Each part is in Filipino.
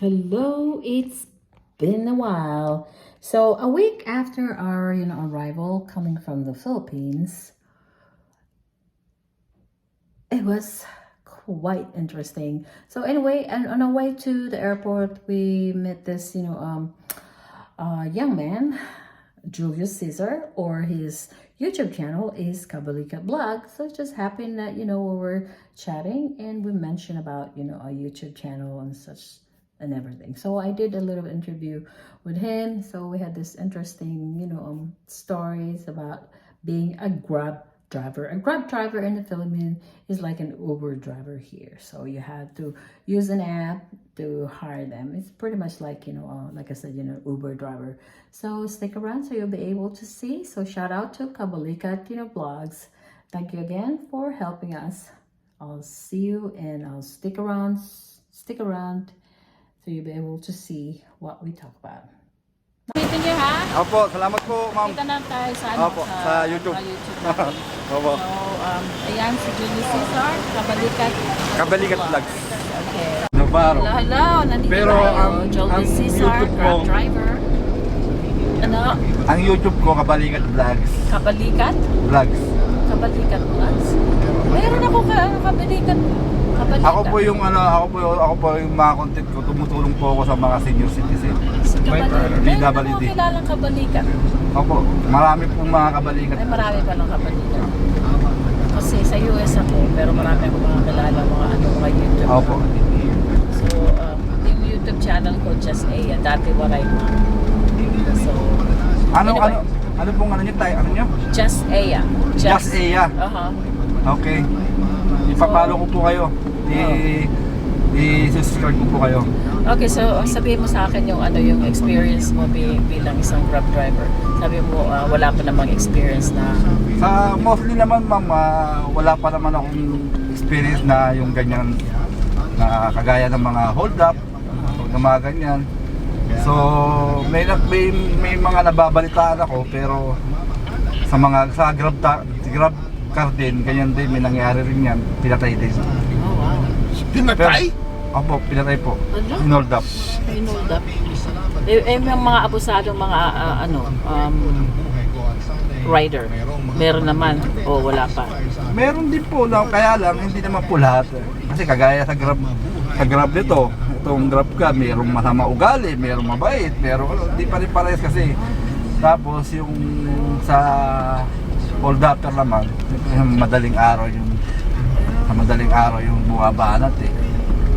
Hello, it's been a while. So a week after our, you know, arrival coming from the Philippines, it was quite interesting. So anyway, and on our way to the airport, we met this, you know, um, uh, young man, Julius Caesar, or his YouTube channel is Kabalika Blog. So it just happened that, you know, we were chatting and we mentioned about, you know, our YouTube channel and such and everything. So I did a little interview with him. So we had this interesting, you know, um, stories about being a Grab driver. A Grab driver in the Philippines is like an Uber driver here. So you have to use an app to hire them. It's pretty much like, you know, uh, like I said, you know, Uber driver. So stick around so you'll be able to see. So shout out to Kabalika, know, blogs. Thank you again for helping us. I'll see you and I'll stick around, stick around so you'll be able to see what we talk about. Nakita niyo ha? Opo, salamat po, ma'am. Kita na tayo sa, ano, Opo, sa YouTube. sa YouTube natin. Opo. So, um, ayan si Julie Cesar, kabalikat. Kabalikat Vlogs. Okay. Navarro. Hello, hello. Nandito Pero tayo. ang- Julie ang Cesar, YouTube Grab ko- driver. Ano? Ang YouTube ko, Kabalikat Vlogs. Kabalikat? Vlogs. Kabalikat vlogs? Meron ako ka, kabalikat. Kabalikat. Ako po yung ano, ako po ako po yung mga content ko, tumutulong po ako sa mga senior citizen. Si kabalikat. Meron ako PWD. kilalang kabalikat. Opo, marami po mga kabalikat. Ay, marami palang kabalikat. Kasi sa US ako, pero marami ako mga kilala, mga ano, mga YouTube. Opo. So, um, yung YouTube channel ko, Just A, dati waray mo. So, Ano anyway, ano ano pong ano niyo tayo? Ano niyo? Just A. Just Aya. Uh-huh. Okay. Ipapalo ko po kayo. I i-subscribe ko po kayo. Okay, so sabihin mo sa akin yung ano yung experience mo bi- bilang isang Grab driver. Sabi mo ah, wala pa namang experience na Sa mostly naman ma'am, ah, wala pa naman akong experience na yung ganyan na kagaya ng mga hold up, na mga ganyan. So, may, nag- may, may mga nababalitaan ako pero sa mga sa Grab ta, Grab car din, ganyan din may nangyari rin yan, pinatay din. Oh, wow. Pinatay? Opo, pinatay po. Ano? Inold up. Hold up. Eh, eh yung mga abusadong mga ah, ano um, rider. Meron naman o wala pa. Meron din po lang, kaya lang hindi naman po lahat. eh. Kasi kagaya sa Grab, sa Grab nito, itong Grab ka, mayroong masama ugali, mayroong mabait, pero ano, di pa rin parehas kasi. Tapos yung sa hold upper naman, madaling araw yung madaling araw yung bumabanat eh.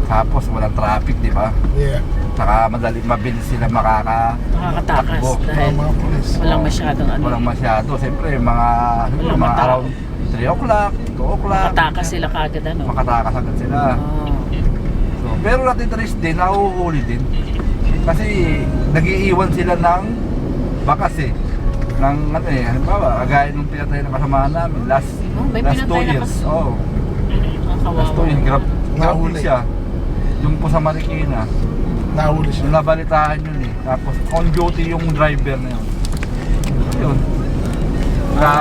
Tapos walang traffic, di ba? Yeah. Saka madali, mabilis sila makaka Nakakatakas Takbo. dahil Mga pulis. walang masyadong ano. walang masyado. Siyempre, mga, Walang mga mata- around 3 o'clock, 2 o'clock, Nakatakas sila kagad ano. makatakas agad sila. Oh. So, pero natitrace din, nahuhuli din. Kasi nagiiwan sila ng bakas eh. Ng ano eh, halimbawa, kagaya nung pinatay na kasamahan namin, last, Oh, may last two na years. kas- Oo, oh, last two years, grab, grab Nahuli. siya. Yung po sa Marikina, Nahuli yung siya. nabalitaan yun eh. Tapos on duty yung driver na yun. Yun. Ka,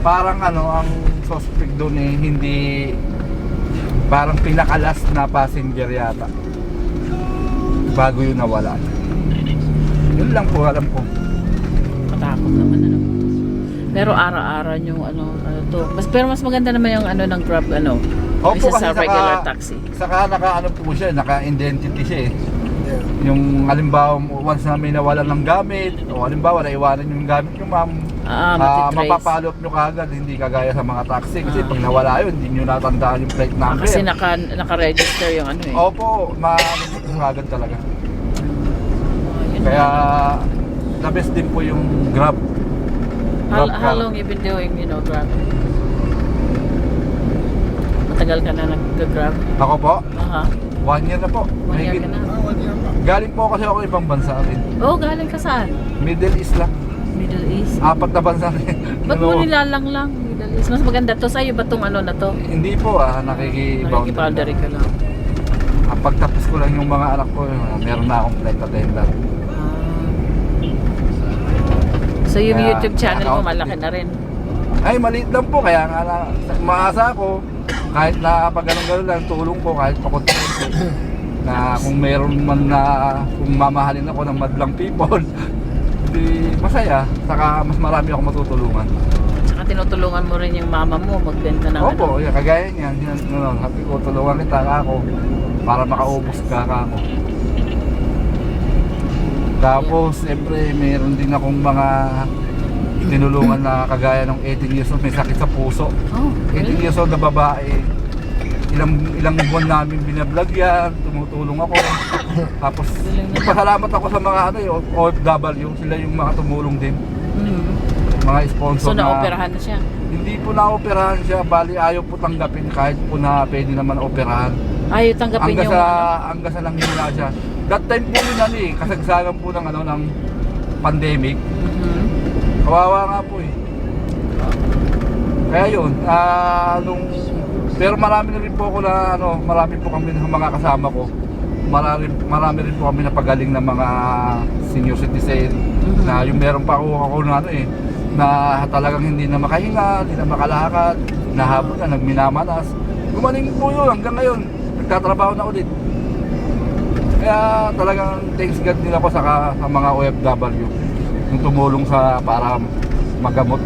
parang ano, ang suspect doon eh, hindi parang pinakalas na passenger yata. Bago yun nawala. Yun lang po alam ko. Pero araw-araw yung ano, ano to. Mas, pero mas maganda naman yung ano ng Grab ano. Opo, Kaysa kasi sa saka- regular taxi. Saka naka ano po siya, naka-identity siya eh. Yeah. Yung halimbawa once na may nawalan ng gamit o halimbawa naiwanan yung gamit nyo ma'am Ah, Ah, matitrace. mapapalo up nyo kagad, hindi kagaya sa mga taxi. Kasi Ah. pag nawala yun, hindi nyo natandaan yung plate Ah, number. kasi naka, naka-register yung ano eh. Opo, ma-ano kagad talaga. Oh, yun Kaya, the best din po yung Grab. How, how long you been doing, you know, Grab? Matagal ka na nag-Grab? Ako po, Aha. one year na po. One year Mahigit. ka na. Ah, one year pa. Galing po kasi ako ibang bansa rin. Oh, galing ka saan? Middle East lang. Middle East. Apat na bansa rin. Ba't mo Ano, nilalang lang? Middle East. Mas maganda to. Sa'yo ba tong ano na to? Hindi po ah, nakiki-boundary. Nakikipowdery ka lang. Ah, pagtapos ko lang yung mga anak ko, ah, meron na akong flight attendant. So yung Kaya, YouTube channel mo malaki na rin. Ay, maliit lang po. Kaya nga na, maasa ako, kahit na pag ganun-ganun lang, tulong ko, kahit pakunti-kunti. Na kung meron man na, kung mamahalin ako ng madlang people, di masaya. Saka mas marami ako matutulungan. Tsaka tinutulungan mo rin yung mama mo magbenta ng ano. Opo, yeah, kagaya niyan. Yan, ano, sabi ko, tulungan kita ako para makaubos ka ako. Tapos, siyempre, meron din akong mga tinulungan na kagaya ng 18 years old, may sakit sa puso. Oh, 18 really? years old na babae. Ilang ilang buwan namin binablog yan, tumutulong ako. Tapos, nagpasalamat ako sa mga ano, yung OFW, sila yung mga tumulong din. Mhm. Mga sponsor So, na naoperahan na siya. hindi po na-operahan siya, bali ayaw po tanggapin kahit po na pwede naman operahan. Ayaw tanggapin Hanggang yung... sa, ano. hanggang sa nanghihina siya. That time po yun ano eh, kasagsagan po ng ano, ng pandemic. Mhm. Kawawa nga po eh. Kaya yun, ah, nung, pero marami na rin po ako na, ano, marami po kami ng mga kasama ko. Marami, marami rin po kami napagaling ng mga senior citizen Mhm. na yung meron pa ako, ako na ano eh, na talagang hindi na makahinga, hindi na makalakad, nahabol na, nagminamanas. Gumaling po yun hanggang ngayon, nagtatrabaho na ulit. Kaya talagang thanks God din ako sa, sa mga OFW yung tumulong sa para magamot.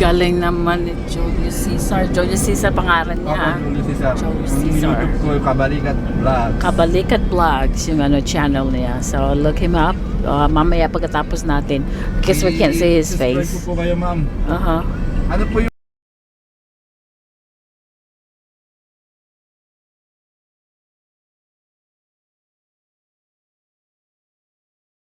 Galing naman ni Julius Caesar. Julius Caesar pangalan niya ha. Ako, Julius Cesar. Yung Cesar. YouTube ko, yung Kabalikat Vlog. Kabalikat Vlogs, yung ano channel niya. So, look him up. Uh, mamaya pagkatapos natin. Because we can't see his face. ko po kayo, ma'am. Uh-huh. Ano po yung